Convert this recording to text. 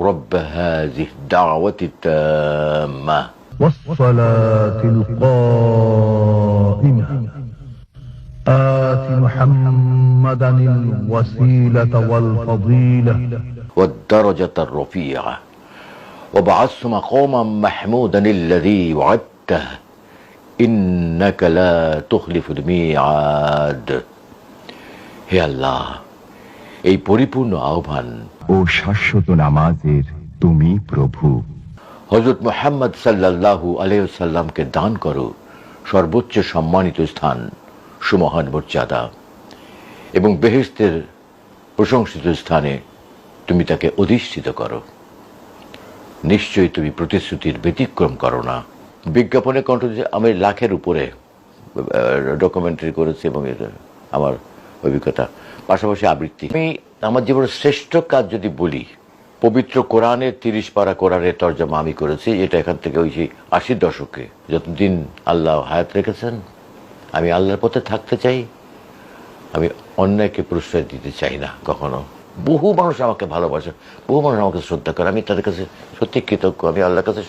رب هذه الدعوة التامة. والصلاة القائمة. آت محمدا الوسيلة والفضيلة. والدرجة الرفيعة. وبعثت مقاما محمودا الذي وعدته. إنك لا تخلف الميعاد. يا الله. এই পরিপূর্ণ আহ্বান। ও শাশ্বত নামাজের তুমি প্রভু। হজরত মোহাম্মদ সাল্লাল্লাহু আলহ্লামকে দান করো সর্বোচ্চ সম্মানিত স্থান সুমহান মর্যাদা। এবং বেহেস্তের প্রশংসিত স্থানে তুমি তাকে অধিষ্ঠিত করো। নিশ্চয়ই তুমি প্রতিশ্রুতির ব্যতিক্রম করো না। বিজ্ঞাপনে কণ্ঠ আমি লাখের উপরে ডকুমেন্টারি করেছি এবং আমার অভিজ্ঞতা। পাশাপাশি আবৃত্তি। আমি আমার জীবনের শ্রেষ্ঠ কাজ যদি বলি, পবিত্র কোরআনের তিরিশ পারা কোরআনের তর্জমা আমি করেছি, এটা এখান থেকে ওই সেই আশির দশকে। যতদিন আল্লাহ হায়াত রেখেছেন, আমি আল্লাহর পথে থাকতে চাই, আমি অন্যায়কে প্রশ্রয় দিতে চাই না কখনো। বহু মানুষ আমাকে ভালোবাসে, বহু মানুষ আমাকে শ্রদ্ধা করে, আমি তাদের কাছে সত্যি কৃতজ্ঞ, আমি আল্লাহর কাছে